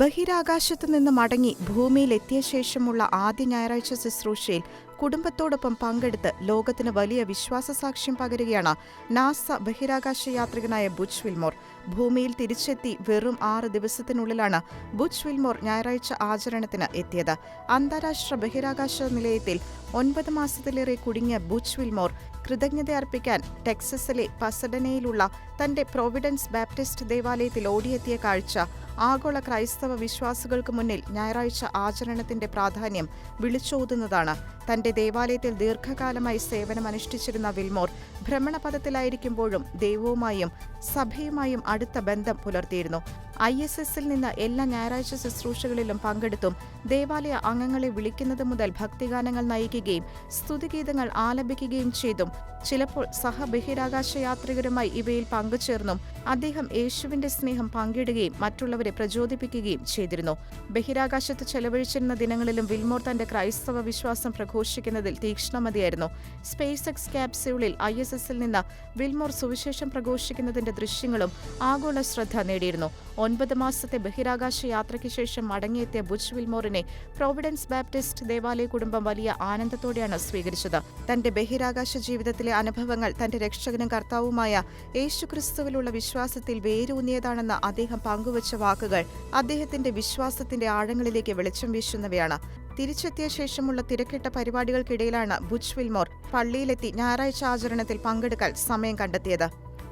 ബഹിരാകാശത്തു നിന്ന് മടങ്ങി ഭൂമിയിലെത്തിയ ശേഷമുള്ള ആദ്യ ഞായറാഴ്ച ശുശ്രൂഷയിൽ കുടുംബത്തോടൊപ്പം പങ്കെടുത്ത് ലോകത്തിന് വലിയ വിശ്വാസ സാക്ഷ്യം പകരുകയാണ് നാസ ബഹിരാകാശ യാത്രികനായ ബുച്ച് വിൽമോർ. ഭൂമിയിൽ തിരിച്ചെത്തി വെറും ആറ് ദിവസത്തിനുള്ളിലാണ് ബുച്ച് വിൽമോർ ഞായറാഴ്ച ആചരണത്തിന് എത്തിയത്. അന്താരാഷ്ട്ര ബഹിരാകാശ നിലയത്തിൽ ഒൻപത് മാസത്തിലേറെ കുടുങ്ങിയ ബുച്ച് വിൽമോർ കൃതജ്ഞത അർപ്പിക്കാൻ ടെക്സസിലെ പസഡനയിലുള്ള തന്റെ പ്രൊവിഡൻസ് ബാപ്റ്റിസ്റ്റ് ദേവാലയത്തിൽ ഓടിയെത്തിയ കാഴ്ച ആഗോള ക്രൈസ്തവ വിശ്വാസികൾക്ക് മുന്നിൽ ഞായറാഴ്ച ആചരണത്തിന്റെ പ്രാധാന്യം വിളിച്ചോതുന്നതാണ് തന്റെ ദേവാലയത്തിൽ ദീർഘകാലമായി സേവനമനുഷ്ഠിച്ചിരുന്ന വിൽമോർ ഭ്രമണപഥത്തിലായിരിക്കുമ്പോഴും ദൈവവുമായും സഭയുമായും അടുത്ത ബന്ധം പുലർത്തിയിരുന്നു. ഐ എസ് എസിൽ നിന്ന് എല്ലാ ഞായറാഴ്ച ശുശ്രൂഷകളിലും പങ്കെടുത്തും ദേവാലയ അംഗങ്ങളെ വിളിക്കുന്നത് മുതൽ ഭക്തിഗാനങ്ങൾ നയിക്കുകയും സ്തുതിഗീതങ്ങൾ ആലപിക്കുകയും ചെയ്തും ചിലപ്പോൾ സഹ ബഹിരാകാശ യാത്രികരുമായി ഇവയിൽ പങ്കുചേർന്നും അദ്ദേഹം യേശുവിന്റെ സ്നേഹം പങ്കിടുകയും മറ്റുള്ളവരെ പ്രചോദിപ്പിക്കുകയും ചെയ്തിരുന്നു. ബഹിരാകാശത്ത് ചെലവഴിച്ചിരുന്ന ദിനങ്ങളിലും വിൽമോർ തന്റെ ക്രൈസ്തവ വിശ്വാസം പ്രഘോഷിക്കുന്നതിൽ തീക്ഷ്ണമതിയായിരുന്നു. സ്പേസ് എക്സ് ക്യാപ്സ്യൂളിൽ ഐ എസ് എസിൽ നിന്ന് വിൽമോർ സുവിശേഷം പ്രഘോഷിക്കുന്നതിന്റെ ദൃശ്യങ്ങളും ആഗോള ശ്രദ്ധ നേടിയിരുന്നു. ഒൻപത് മാസത്തെ ബഹിരാകാശ യാത്രയ്ക്ക് ശേഷം മടങ്ങിയെത്തിയ ബുച്ച് വിൽമോറിനെ പ്രോവിഡൻസ് ബാപ്റ്റിസ്റ്റ് ദേവാലയ കുടുംബം വലിയ ആനന്ദത്തോടെയാണ് സ്വീകരിച്ചത്. തന്റെ ബഹിരാകാശ ജീവിതത്തിലെ അനുഭവങ്ങൾ തന്റെ രക്ഷകനും കർത്താവുമായ യേശുക്രിസ്തുവിലുള്ള വിശ്വാസത്തിൽ വേരൂന്നിയതാണെന്ന് അദ്ദേഹം പങ്കുവച്ച വാക്കുകൾ അദ്ദേഹത്തിന്റെ വിശ്വാസത്തിന്റെ ആഴങ്ങളിലേക്ക് വെളിച്ചം വീശുന്നവയാണ്. തിരിച്ചെത്തിയ ശേഷമുള്ള തിരക്കിട്ട പരിപാടികൾക്കിടയിലാണ് ബുച്ച് വിൽമോർ പള്ളിയിലെത്തി ഞായറാഴ്ച ആചരണത്തിൽ പങ്കെടുക്കാൻ സമയം കണ്ടെത്തിയത്.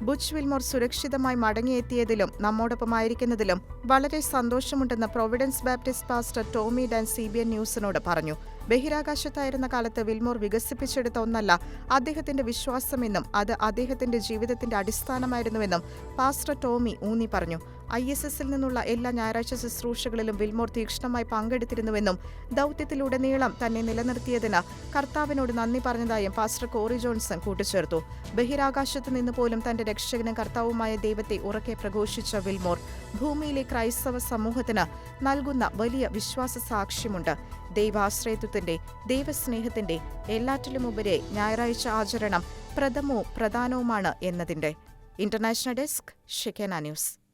ബുച്ച് വിൽമോർ സുരക്ഷിതമായി മടങ്ങിയെത്തിയതിലും നമ്മോടൊപ്പമായിരിക്കുന്നതിലും വളരെ സന്തോഷമുണ്ടെന്ന് Providence Baptist pastor Tommy Dan C B N ന്യൂസിനോട് പറഞ്ഞു. ബഹിരാകാശത്തായിരുന്ന കാലത്ത് വിൽമോർ വികസിപ്പിച്ചെടുത്ത ഒന്നല്ല അദ്ദേഹത്തിന്റെ വിശ്വാസമെന്നും അത് അദ്ദേഹത്തിന്റെ ജീവിതത്തിന്റെ അടിസ്ഥാനമായിരുന്നുവെന്നും പാസ്റ്റർ ടോമി ഊന്നി പറഞ്ഞു. ഐ എസ് എസിൽ നിന്നുള്ള എല്ലാ ഞായറാഴ്ച ശുശ്രൂഷകളിലും വിൽമോർ തീക്ഷ്ണമായി പങ്കെടുത്തിരുന്നുവെന്നും ദൗത്യത്തിലുടനീളം തന്നെ നിലനിർത്തിയതിന് കർത്താവിനോട് നന്ദി പറഞ്ഞതായും പാസ്റ്റർ കോറി ജോൺസൺ കൂട്ടിച്ചേർത്തു. ബഹിരാകാശത്ത് നിന്ന് പോലും തന്റെ രക്ഷകനും കർത്താവുമായ ദൈവത്തെ ഉറക്കെ പ്രഘോഷിച്ച വിൽമോർ ഭൂമിയിലെ ക്രൈസ്തവ സമൂഹത്തിന് നൽകുന്ന വലിയ വിശ്വാസ സാക്ഷ്യമുണ്ട് ദൈവാശ്രയത്വത്തിന്റെ ദൈവസ്നേഹത്തിന്റെ എല്ലാറ്റിലുമുപരി ഞായറാഴ്ച ആചരണം പ്രഥമവും പ്രധാനവുമാണ് എന്നതിന്റെ. ഇന്റർനാഷണൽ ഡെസ്ക് ഷിക്കന ന്യൂസ്.